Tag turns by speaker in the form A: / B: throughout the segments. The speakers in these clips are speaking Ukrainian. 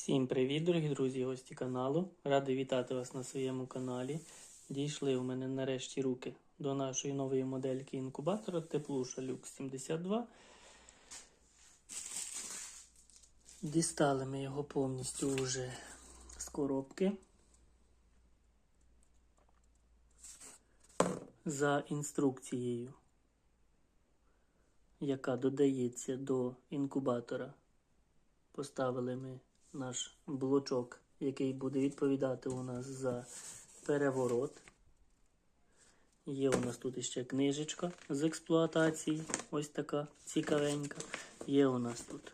A: Всім привіт, дорогі друзі, гості каналу. Радий вітати вас на своєму каналі. Дійшли у мене нарешті руки до нашої нової модельки інкубатора Теплуша Lux 72. Дістали ми його повністю вже з коробки. За інструкцією, яка додається до інкубатора, поставили ми наш блочок, який буде відповідати у нас за переворот. Є у нас тут ще книжечка з експлуатації, ось така цікавенька. Є у нас тут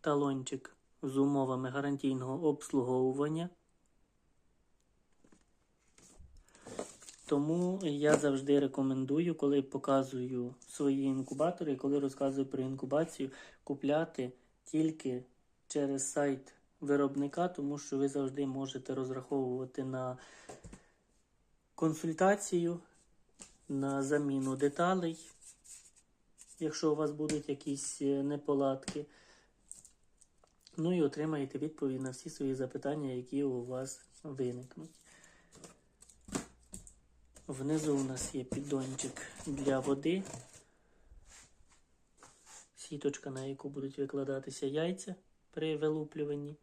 A: талончик з умовами гарантійного обслуговування. Тому я завжди рекомендую, коли показую свої інкубатори, коли розказую про інкубацію, купляти тільки через сайт виробника, тому що ви завжди можете розраховувати на консультацію, на заміну деталей, якщо у вас будуть якісь е, неполадки. Ну і отримаєте відповідь на всі свої запитання, які у вас виникнуть. Внизу у нас є піддончик для води, сіточка, на яку будуть викладатися яйця при вилуплюванні,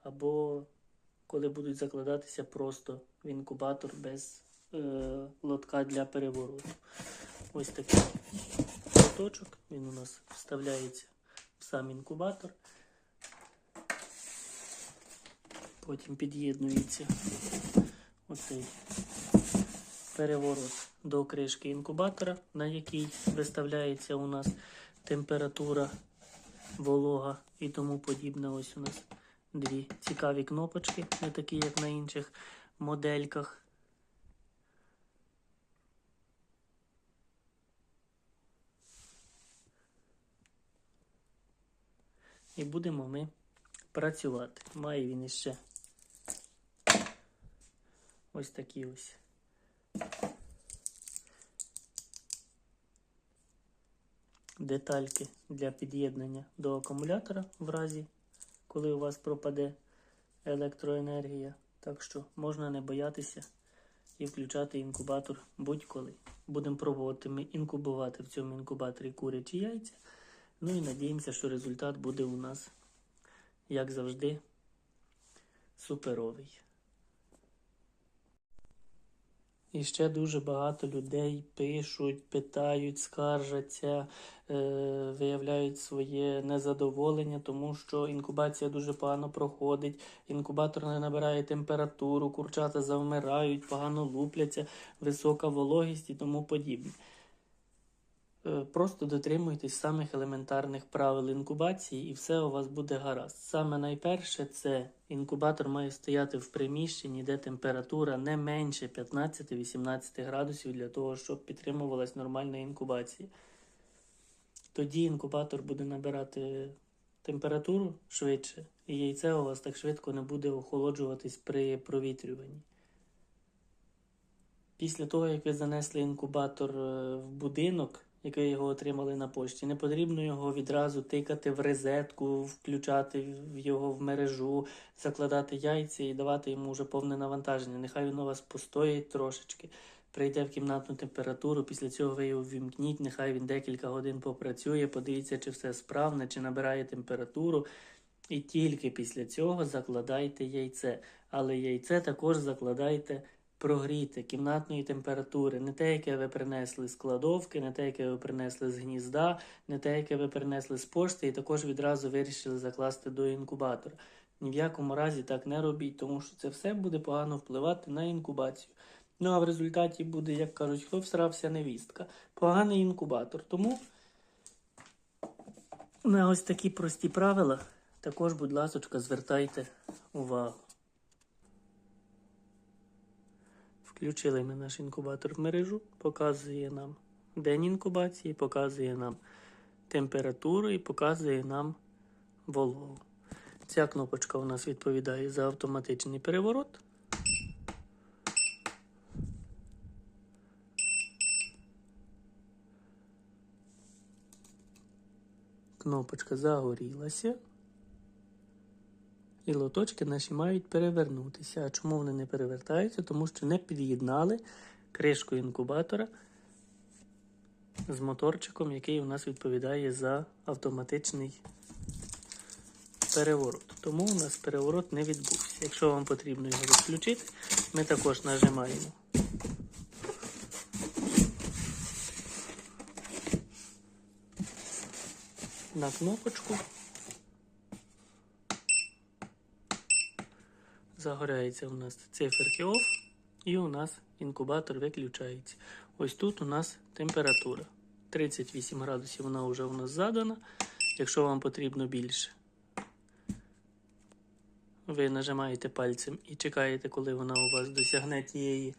A: або коли будуть закладатися просто в інкубатор без е, лотка для перевороту. Ось такий лоточок, він у нас вставляється в сам інкубатор. Потім під'єднується оцей переворот до кришки інкубатора, на якій виставляється у нас температура, волога і тому подібне. Ось у нас дві цікаві кнопочки, не такі, як на інших модельках. І будемо ми працювати. Має він іще ось такі ось. Детальки для під'єднання до акумулятора в разі, коли у вас пропаде електроенергія. Так що можна не боятися і включати інкубатор будь-коли. Будемо пробувати ми інкубувати в цьому інкубаторі курячі яйця. Ну і надіємося, що результат буде у нас, як завжди, суперовий. І ще дуже багато людей пишуть, питають, скаржаться, е, виявляють своє незадоволення, тому що інкубація дуже погано проходить, інкубатор не набирає температуру, курчата завмирають, погано лупляться, висока вологість і тому подібне. Е, Просто дотримуйтесь самих елементарних правил інкубації, і все у вас буде гаразд. Саме найперше це інкубатор має стояти в приміщенні, де температура не менше 15-18 градусів для того, щоб підтримувалась нормальна інкубація. Тоді інкубатор буде набирати температуру швидше, і яйце у вас так швидко не буде охолоджуватись при провітрюванні. Після того, як ви занесли інкубатор е, в будинок, як ви його отримали на пошті, не потрібно його відразу тикати в розетку, включати його в мережу, закладати яйця і давати йому вже повне навантаження. Нехай він у вас постоїть трошечки, прийде в кімнатну температуру, після цього ви його ввімкніть, нехай він декілька годин попрацює, подивіться, чи все справне, чи набирає температуру. І тільки після цього закладайте яйце. Але яйце також закладайте прогріте кімнатної температури, не те, яке ви принесли з кладовки, не те, яке ви принесли з гнізда, не те, яке ви принесли з пошти, і також відразу вирішили закласти до інкубатора. Ні в якому разі так не робіть, тому що це все буде погано впливати на інкубацію. Ну а в результаті буде, як кажуть, хто всрався невістка. Поганий інкубатор. Тому на ось такі прості правила також, будь ласочка, звертайте увагу. Включили ми наш інкубатор в мережу, показує нам день інкубації, показує нам температуру і показує нам вологу. Ця кнопочка у нас відповідає за автоматичний переворот. Кнопочка загорілася. І лоточки наші мають перевернутися. А чому вони не перевертаються? Тому що не під'єднали кришку інкубатора з моторчиком, який у нас відповідає за автоматичний переворот. Тому у нас переворот не відбувся. Якщо вам потрібно його відключити, ми також нажимаємо. На кнопочку. Загоряється у нас циферки OFF і у нас інкубатор виключається. Ось тут у нас температура. 38 градусів вона вже у нас задана. Якщо вам потрібно більше, ви нажимаєте пальцем і чекаєте, коли вона у вас досягне тієї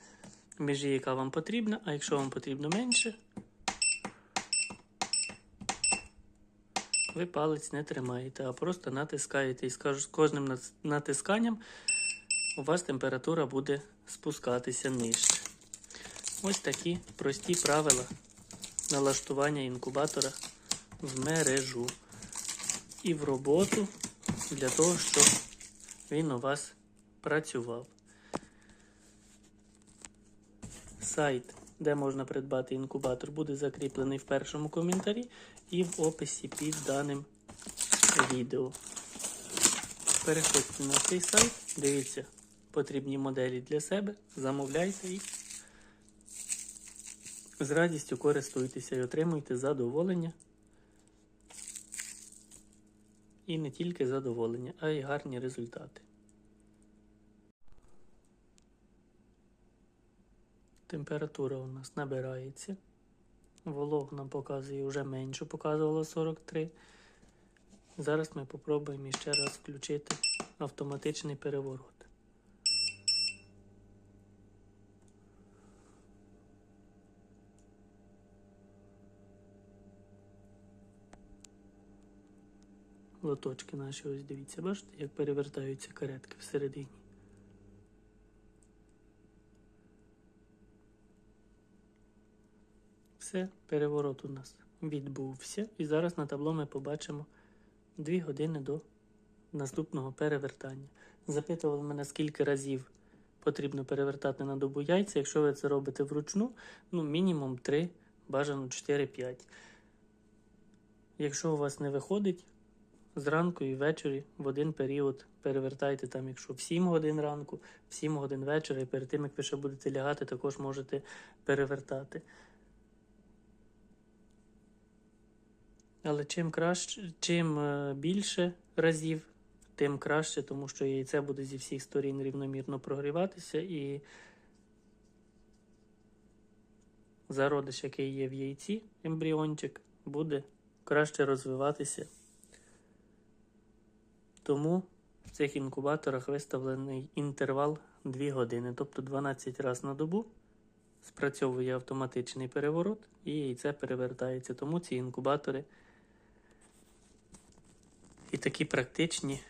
A: межі, яка вам потрібна. А якщо вам потрібно менше, ви палець не тримаєте, а просто натискаєте. І з кожним натисканням у вас температура буде спускатися нижче. Ось такі прості правила налаштування інкубатора в мережу і в роботу для того, щоб він у вас працював. Сайт, де можна придбати інкубатор, буде закріплений в першому коментарі і в описі під даним відео. Переходьте на цей сайт, дивіться потрібні моделі для себе, замовляйте їх. З радістю користуйтеся і отримуйте задоволення. І не тільки задоволення, а й гарні результати. Температура у нас набирається. Волог нам показує вже менше, показувало 43. Зараз ми попробуємо ще раз включити автоматичний переворот. Лоточки наші, ось дивіться, бачите, як перевертаються каретки всередині. Все, переворот у нас відбувся. І зараз на табло ми побачимо 2 години до наступного перевертання. Запитували мене, скільки разів потрібно перевертати на добу яйця. Якщо ви це робите вручну, ну мінімум 3, бажано 4-5. Якщо у вас не виходить, зранку і ввечері в один період перевертайте там, якщо в 7 годин ранку, в 7 годин вечора, і перед тим, як ви ще будете лягати, також можете перевертати. Але чим краще, чим е, більше разів, тим краще, тому що яйце буде зі всіх сторін рівномірно прогріватися і зародиш, який є в яйці, ембріончик, буде краще розвиватися. Тому в цих інкубаторах виставлений інтервал 2 години, тобто 12 разів на добу спрацьовує автоматичний переворот і яйце перевертається. Тому ці інкубатори і такі практичні,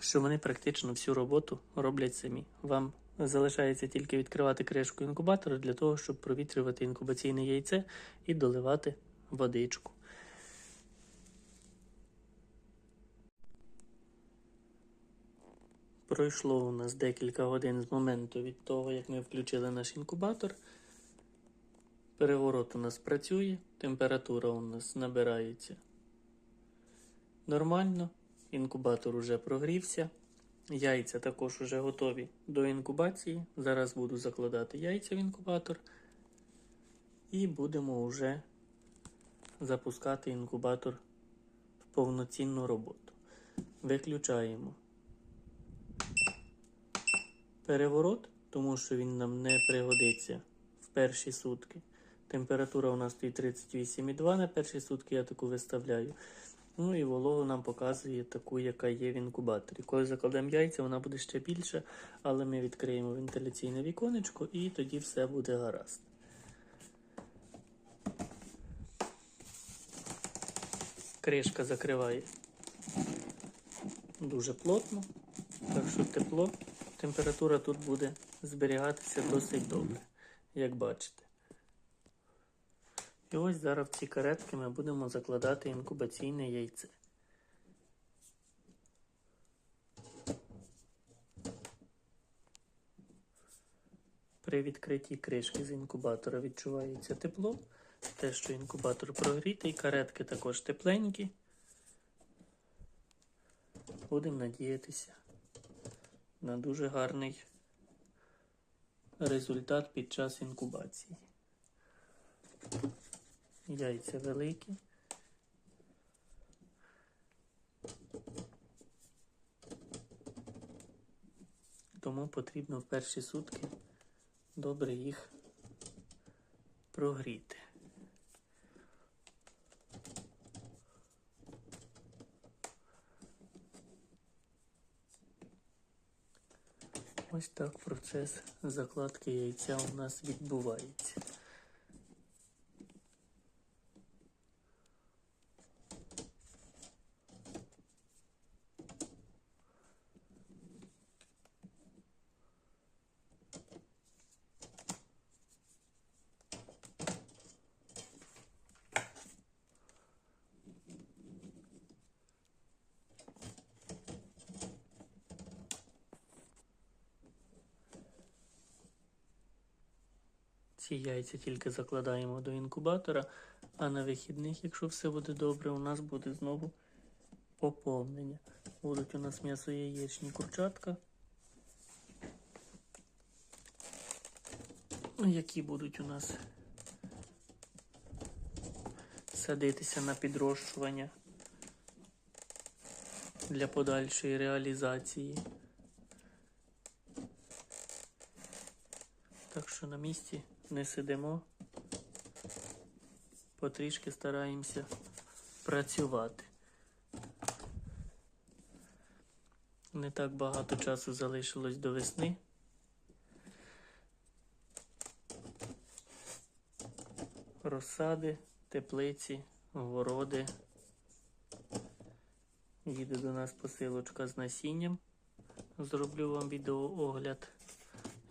A: що вони практично всю роботу роблять самі. Вам залишається тільки відкривати кришку інкубатора для того, щоб провітрювати інкубаційне яйце і доливати водичку. Пройшло у нас декілька годин з моменту від того, як ми включили наш інкубатор. Переворот у нас працює, температура у нас набирається нормально. Інкубатор уже прогрівся. Яйця також вже готові до інкубації. Зараз буду закладати яйця в інкубатор. І будемо вже запускати інкубатор в повноцінну роботу. Виключаємо переворот, тому що він нам не пригодиться в перші сутки. Температура у нас стоїть 38,2 на перші сутки, я таку виставляю. Ну і вологу нам показує таку, яка є в інкубаторі. Коли закладемо яйця, вона буде ще більша, але ми відкриємо вентиляційне віконечко і тоді все буде гаразд. Кришка закриває дуже плотно, так що тепло, температура тут буде зберігатися досить добре, як бачите. І ось зараз в ці каретки ми будемо закладати інкубаційне яйце. При відкритті кришки з інкубатора відчувається тепло. Те, що інкубатор прогрітий, каретки також тепленькі. Будемо надіятися на дуже гарний результат під час інкубації. Яйця великі. Тому потрібно в перші сутки добре їх прогріти. Ось так процес закладки яйця у нас відбувається. Ці яйця тільки закладаємо до інкубатора, а на вихідних, якщо все буде добре, у нас буде знову поповнення. Будуть у нас м'ясо яєчні курчатка, які будуть у нас садитися на підрощування для подальшої реалізації. Так що на місці не сидимо, потрішки стараємося працювати. Не так багато часу залишилось до весни. Розсади, теплиці, городи. Їде до нас посилочка з насінням. Зроблю вам відеоогляд.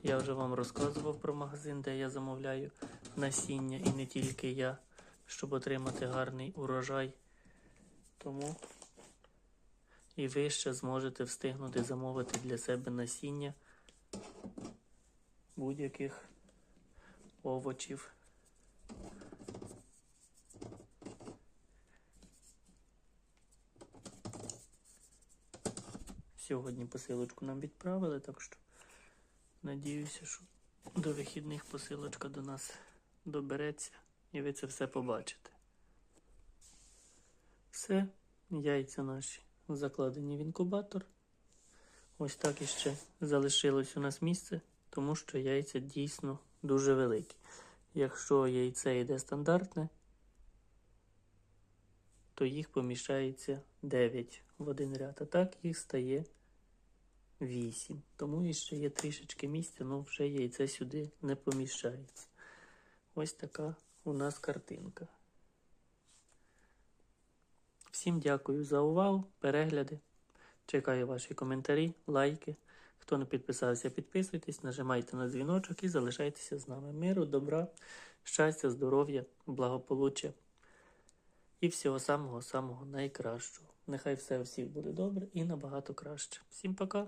A: Я вже вам розказував про магазин, де я замовляю насіння і не тільки я, щоб отримати гарний урожай. Тому і ви ще зможете встигнути замовити для себе насіння будь-яких овочів. Сьогодні посилочку нам відправили, так що надіюся, що до вихідних посилочка до нас добереться і ви це все побачите. Все, яйця наші закладені в інкубатор. Ось так іще залишилось у нас місце, тому що яйця дійсно дуже великі. Якщо яйце йде стандартне, то їх поміщається 9 в один ряд, а так їх стає 8. Тому іще є трішечки місця, але вже яйце сюди не поміщається. Ось така у нас картинка. Всім дякую за увагу, перегляди. Чекаю ваші коментарі, лайки. Хто не підписався, підписуйтесь, нажимайте на дзвіночок і залишайтеся з нами. Миру, добра, щастя, здоров'я, благополуччя і всього самого-самого найкращого. Нехай все у всіх буде добре і набагато краще. Всім пока